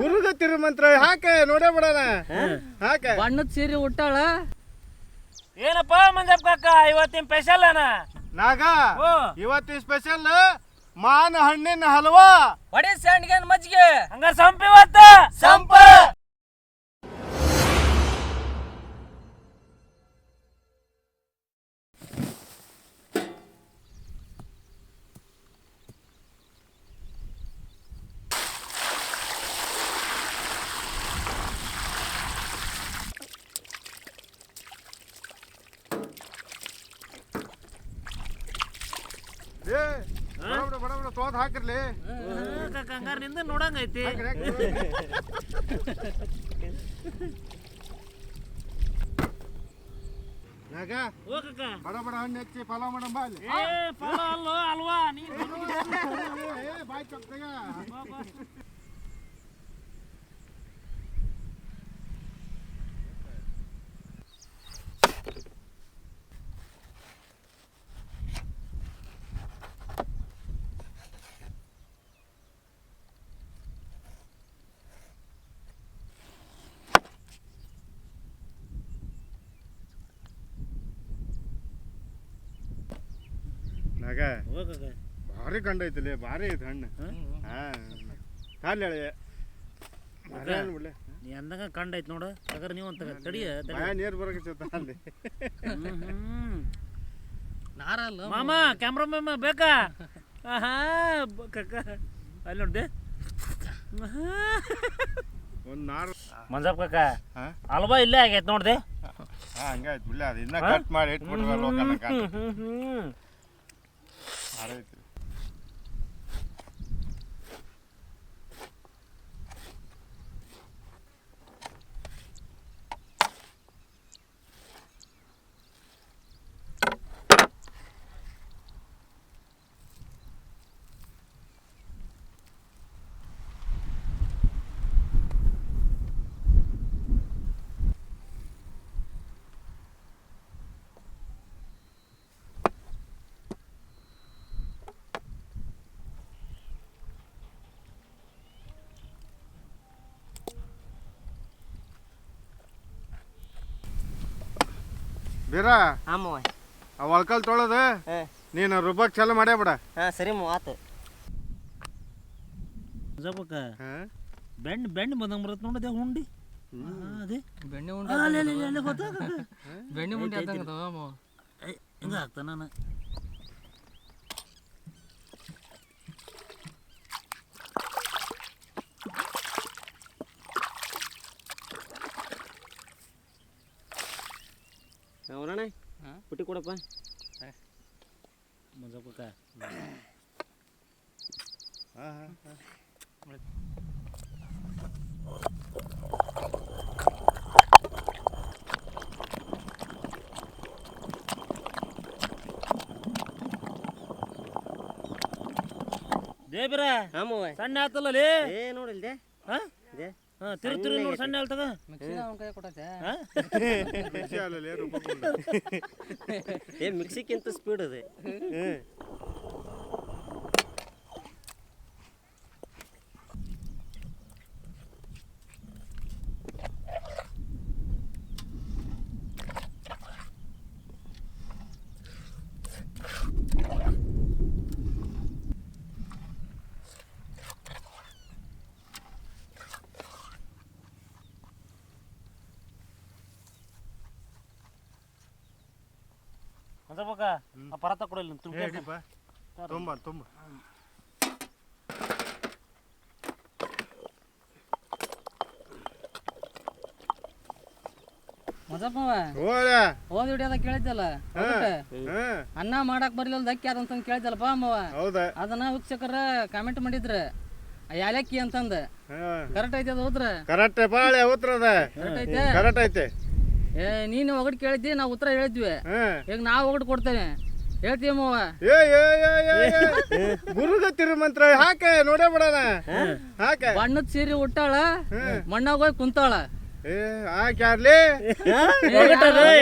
ಗುರುಗತ್ತಿರ ಮಂತ್ರ ಹಾಕ ನೋಡೇ ಬಿಡೋಣ. ಹಾಕ. ಬಣ್ಣದ ಸೀರೆ ಉಟ್ಟಾಳ? ಏನಪ್ಪ ಮಂಜಪ್ಪ ಕಾಕ ಇವತ್ತಿನ ಸ್ಪೆಷಲ್ ಅನ? ನಾಗ ಓ. ಇವತ್ತಿನ ಸ್ಪೆಷಲ್ ಮಾನ ಹಣ್ಣಿನ ಹಲ್ವಾ. ಬಡಿ ಸಂಡ್ಗನ್ ಮಜ್ಜಿಗೆ. ಹಂಗ ಸಂಪ ತೋದ್ ಹಾಕಿರ್ಲಿ. ಹಂಗಾರ ನಿಂದ ನೋಡಂಗೈತಿ. ನಾಗ ಬಡ ಬಡ ಹಣ್ಣು ಹೆಚ್ಚಿ ಪಲಾವ್ ಮಾಡಂಬ ಅಲ್ಲಿ. ಏ ಫಲ ಅಲ್ಲೋ ಅಲ್ವಾ? ನೀ ಬಾಯ್ ಚೊಕ್ತಾಗ ಭಾರಿ ಕಂಡ ಐತಿಲಿ ಭಾರಿ ಐತಿ ಹಣ್ಣು. ಹಾ ಕಾಲ್ ಎಳೆ. ಭಾರಿ ಹಣ್ಣು ನೀ ಅಂದಂಗ ಕಂಡೈತ್ ನೋಡ. ಹಾಗಾರ ನೀವು ಅಂತ ತಡಿಯ ನೀರು ಬರಕತ್ತ ಅಲ್ಲಿ. ಹ್ಮ್, ಹ್ಮ್. ನಾರ ಅಲ್ಲ ಮಾಮ. ಕ್ಯಾಮ್ರಾ ಮಾಮ ಬೇಕಾ? ಆಹಾ ಕಕ್ಕ ಕಾಕ. ಅಲ್ಲಿ ನೋಡ್ದೆ ಒಂದು ನಾರು ಮಂಜಪ್ಪ ಕಾಕ ಅಲ್ವಾ ಇಲ್ಲೇ ಆಗೈತ್ ನೋಡ್ದೆ ಹಾ ಹಂಗಾಯ್ತು ಬಿಡ್ಲೆ. ಅದು ಇನ್ನ ಕಟ್ ಮಾಡಿ ಇಟ್ಬಿಟ್ರೆ ಲೋಕಲ್ ಹ್ಮ್, ಹ್ಮ್, ಹ್ಮ್. ಬೀರ ಆಮವ ಆ ಒಳ್ಕಲ್ ತೊಳೆದು ಹಾ. ನೀನು ರುಬ್ಬಕ್ ಚಾಲು ಮಾಡೇ ಬಿಡ. ಹಾ ಸರಿ ಆತು. ಕಾಕ ಹಾ? ಬೆಣ್ಣೆ ಬೆಣ್ಣೆ ಬಂದಂಗೆ ಬರುತ್ತೆ ನೋಡದೆ ಹುಂಡಿ ಆ, ಅದೇ. ಬೆಣ್ಣೆ ಉಂಡೆ? ಬೆಣ್ಣೆ ಉಂಡೆ ಹಿಂಗ ಆಗ್ತಾನ ನಾನು. ಹಾ? ಪುಟ್ಟಿ ಕೊಡಪ್ಪ ಮಂಜಪ್ಪ ಕಾಕ ಹಾ ಹಾ ದೇಬ್ರ ಸಣ್ಣ ಆತಲ್ಲ ಲೇ ಏ ನೋಡಿಲ್ದೆ? ಹಾ? ಹಾ ತಿರು ತಿರು ನೋಡಿ ಸಣ್ಣ ಆಲ್ತಗ ಮಿಕ್ಸಿನ ಅವ್ನ ಕೈ ಕೊಟ್ಟೈತೆ ಹಾ? ಖುಷಿ ಅಲ್ಲಲೇ ರುಬ್ಬಕ್ ಏ ಮಿಕ್ಸಿಕ್ಕಿಂತ ಸ್ಪೀಡ್ ಇದೆ ಕಾಕ ಆ ಪರತ ಕೊಡಲ್ಲ ತುಂಬ ಹೇಳಿಪ್ಪ ತುಂಬ ತುಂಬ. ಮಜಪ್ಪವ ಹೋದ ಹೋದ್ ಹಿಡಿಯೋದ ಕೇಳಿದ್ದಲ್ಲ ಅನ್ನ ಮಾಡಕ್ ಬರ್ಲಿಲ್ಲ ದಕ್ಕಿ ಅದಂತ ಕೇಳಿದ್ದಲ್ಲಪ್ಪ ಅಮ್ಮವ ಹೌದಾ? ಅದನ್ನ ವೀಕ್ಷಕರ ಕಾಮೆಂಟ್ ಮಾಡಿದ್ರ. ಯಾಲಕ್ಕಿ ಅಂತಂದ. ಹಾ. ಕರೆಕ್ಟ್ ಐತೆ ಅದು ಉತ್ತರ ಕರೆಕ್ಟ್ ಬಾಳೆ ಉತ್ತರ ಅದ ಕರೆಕ್ಟ್ ಐತೆ? ಕರೆಕ್ಟ್ ಐತೆ. ಏ ನೀನು ಒಗಟ್ ಕೇಳಿದ್ದಿ ನಾವು ಉತ್ತರ ಹೇಳಿದ್ವಿ. ಈಗ ನಾವು ಒಗಟ್ ಕೊಡ್ತೇನೆ. ಹೇಳ್ತೀವಿ ಮಾವ ಏ ಏ ಏ ಏ ಹಾಕೆ ನೋಡೇ ಬಿಡೋಣ. ಹಾಕೆ. ಬಣ್ಣದ ಸೀರೆ ಉಟ್ಟಾಳ ಮಣ್ಣಾಗ ಹೋಗಿ ಕುಂತಾಳ. ಏ ಹಾಕೆ ಯಾರ್ಲಿ?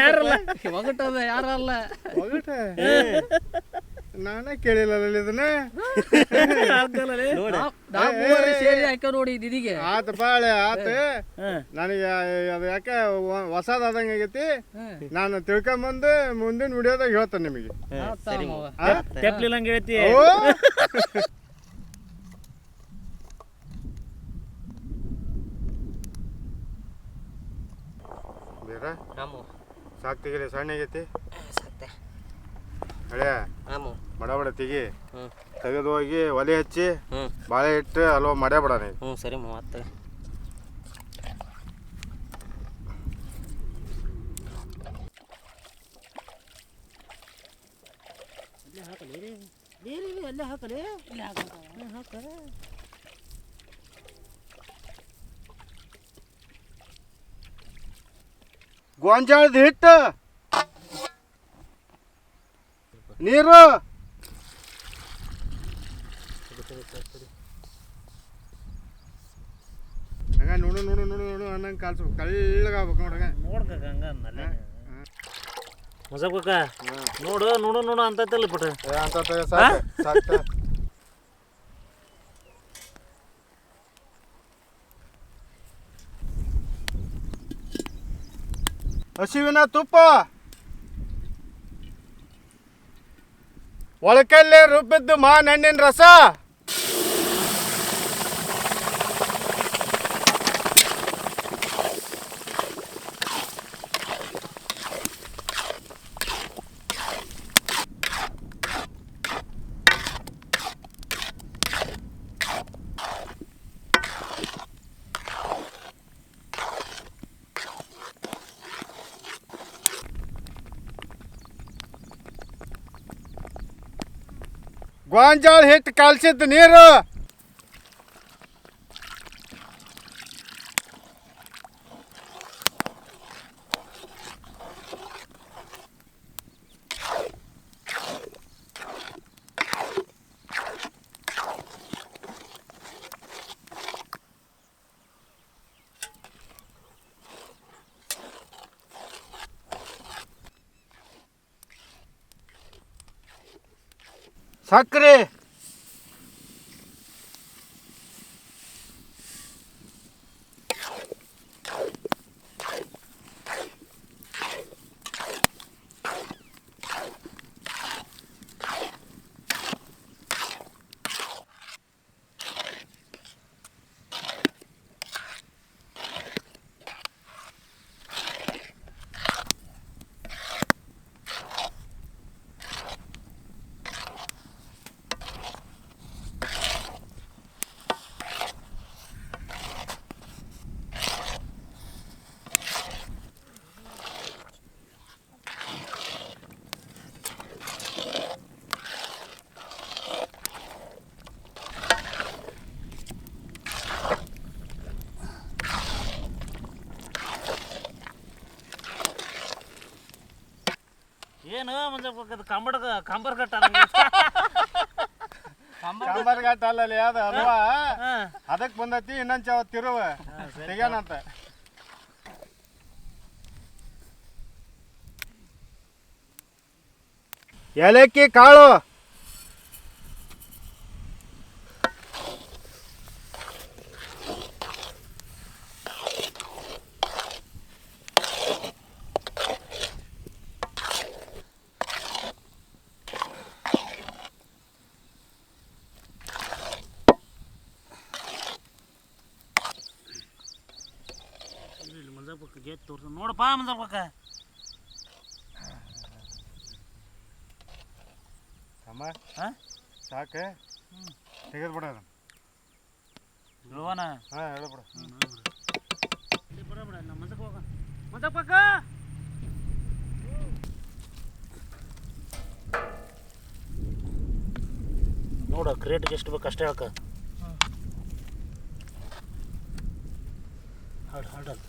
ಯಾರಲ್ಲ? ಒಗಟದ ಯಾರಲ್ಲ? ಒಗಟ. ನಾನೇ ಕೇಳಿಲ್ಲ ಇದನ್ನ ಸೇರಿ ಹಾಕ ನೋಡಿ ದಿದಿಗೆ ಆತ ಬಾಳೆ ಆತ. ನನಗೆ ಅದು ಯಾಕೆ ಹೊಸದಾದಂಗೆ ಆಗೈತಿ? ನಾನು ತಿಳ್ಕೊಂಬಂದು ಮುಂದಿನ ವಿಡಿಯೋದಾಗ ಹೇಳ್ತೇನೆ ನಿಮಗೆ? ತೆಪ್ಲಿಲ್ಲಂಗೆ ಹೇಳ್ತಿ. ಓ! ಬೇರೆ ಆಮು ಸಾಕು ಸಣ್ಣ ಆಗೈತಿ ಹಳೆ ಆಮು. ಬಡ ಬಡ ತೆಗಿ ಹ್ಞೂ ತೆಗೆದು ಹೋಗಿ ಒಲೆ ಹಚ್ಚಿ ಹ್ಞೂ ಬಾಳೆ ಇಟ್ಟು ಅಲ್ವ ಮಡೆ ಬಿಡ ನೀವು ಹ್ಞೂ ಸರಿ ಮೂವತ್ತು ಅಲ್ಲೇ ಹಾಕಲೇ? ಗೋಂಜಾಳದ ಹಿಟ್ಟು ನೀರು. ಹಂಗ ನೋಡು ನೋಡು ನೋಡು ನೋಡು ಅನ್ನಂಗೆ ಕಾಲ್ಸು ಕಳ್ಳಗಾಗ್ಬೇಕು ನೋಡಂಗ ನೋಡ್ಕಕ್ಕ ಹಂಗ. ಅನ್ನಲ್ಲ ಮಜಾಕ ನೋಡು ನೋಡು ನೋಡು ಅಂತೈತಲ್ಲ ಪುಟ ಅಂತ ಸಾಕು ಸಾಕು ಹಸಿವಿನ ತುಪ್ಪ. ಒಳಕಲ್ಲೇ ರುಬ್ಬಿದ್ದು ಮಾನ್ ಹಣ್ಣಿನ ರಸ. ಗೋಂಜಾಳ ಹಿಟ್ಟು ಕಲ್ಸಿದ್ದು ನೀರು さっくり ಏನು ಮಂಜಾಕ ಕಂಬಡ ಕಂಬರ್ ಕಟ್ಟ ಸಾಂಬಾರ್ ಘಾಟ್ ಅಲ್ಲಲ್ಲಿ ಯಾವ್ದು ಅಲ್ವಾ? ಅದಕ್ಕೆ ಬಂದತಿ ಇನ್ನೊಂದ್ ಚಾವ ತಿರುವ. ತೆಗ್ಯಾನಂತ ಏಲಕ್ಕಿ ಕಾಳು ಮಂಜಾಕ ಗೇಟ್ ತೋರ್ಸ. ನೋಡಪ್ಪ ಮಂಜಾಕ ಅಮ್ಮ ಹಾ ಸಾಕೆ? ತೆಗೆದು ಬಿಡ ಇಳುವನ ಹಾಂ ಹೇಳ್ಬಿಡ. ಬರ ಬಿಡ ನಮ್ಮ ಮಂಜಾಕ ಹೋಗ ಮಂಜಾಕ ನೋಡ ಕ್ರೇಟ್ಗೆ ಎಷ್ಟು ಬೇಕು ಅಷ್ಟೇ ಹಾಕ. ಹಾಡು ಹಾಡಲ್ಲ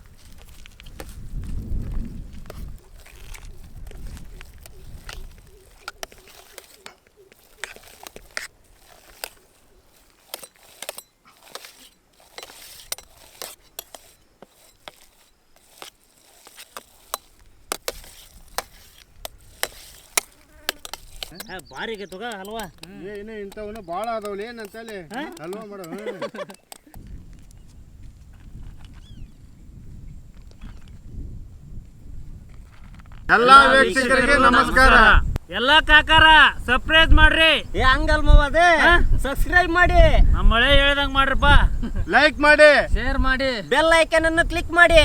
ಬಾರಿಗೆ ತಗ ಹಲ್ವಾ. ಏ ಇನ್ನು ಇಂಥವನು ಭಾಳ ಅದಾವಲ್ಲ ಏನಂತಲ್ಲಿ ಹಲ್ವಾ ಮಾಡೋ ಎಲ್ಲ ಎಲ್ಲಾ ವೀಕ್ಷಕರಿಗೆ ನಮಸ್ಕಾರ. ಎಲ್ಲಾ ಕಾಕಾರ ಸರ್ಪ್ರೈಸ್ ಮಾಡ್ರಿ. ಏ ಹಂಗಲ್ ಮಾವ ಅದೇ. ಸಬ್ಸ್ಕ್ರೈಬ್ ಮಾಡಿ. ನಮ್ಮ ಮಳೆ ಹೇಳ್ದಂಗ್ ಮಾಡ್ರಪ್ಪ. ಲೈಕ್ ಮಾಡಿ. ಶೇರ್ ಮಾಡಿ. ಬೆಲ್ ಐಕನ್ ಅನ್ನು ಕ್ಲಿಕ್ ಮಾಡಿ.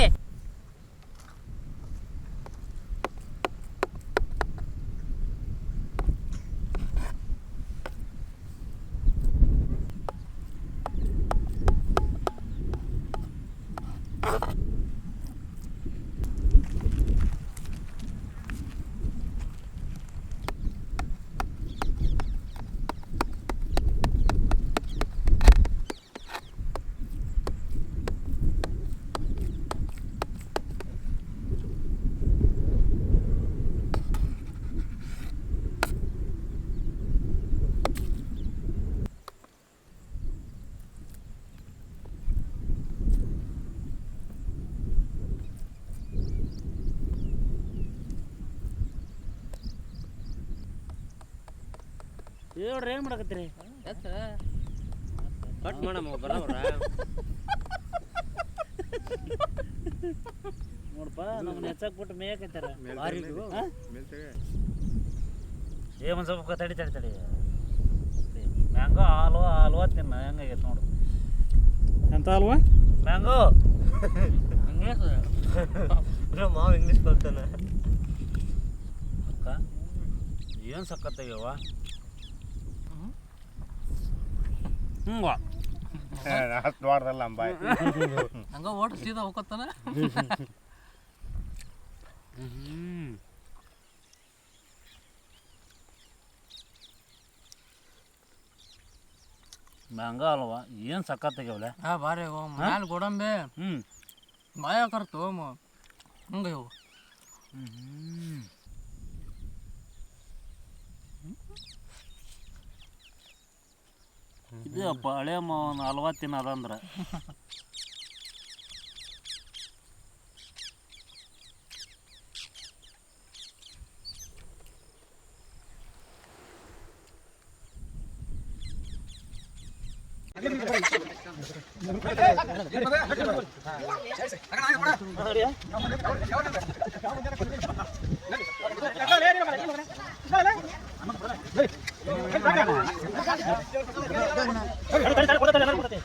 ಹೇಳ್ರಿ ಏನು ಮಾಡಕತ್ತೀರಿ? ಕಟ್ ಮಾಡಮ್ಮ ಬರೋವ್ರ. ನೋಡಪ್ಪ ನಮ್ಮನ್ನ ಹೆಚ್ಚಾಕ್ ಬಿಟ್ಟು ಮೇಯಕತ್ತಾರ ಏ ಒಂದ್ ಸ್ವಲ್ಪ ತಡಿ ತಡಿ ತಡಿ. ಮ್ಯಾಂಗೋ ಹಾಲ್ವಾ ಹಾಲ್ವಾ ತಿನ್ನ ಹೆಂಗಾಗೈತೆ ನೋಡು. ಎಂತ ಹಾಲ್ವಾ ಮ್ಯಾಂಗೋ ಮಾವ ಇಂಗ್ಲೀಷ್ ಕಲ್ತಾನೆ. ಅಕ್ಕ ಏನು ಸಕ್ಕತ್ತಾಗ್ಯವ ಹ್ಞೂ ಅಷ್ಟ್ ದೊಡ್ಡದಲ್ಲ ಅಂಬಾಯ್. ಹಂಗ ಓಟ್ ಸೀದಾ ಹೋಗತ್ತಾನ ಹಂಗ ಅಲ್ವ? ಏನು ಸಕ್ಕತ್ತಾಗ್ಯಾವಲ್ಲ ಹಾ ಬಾರಿ ಓ ಮ್ಯಾಲ ಗೋಡಂಬಿ. ಹ್ಞೂ ಮಾಯ ಕರ್ತು ಹಂಗ ಇವು. ಇದು ಹಳೆ ಮಾವ ನಲ್ವತ್ತಿನ ಅದಂದ್ರೆ. ಕೊಡತ್ತೆ ಕೊಡತ್ತೆ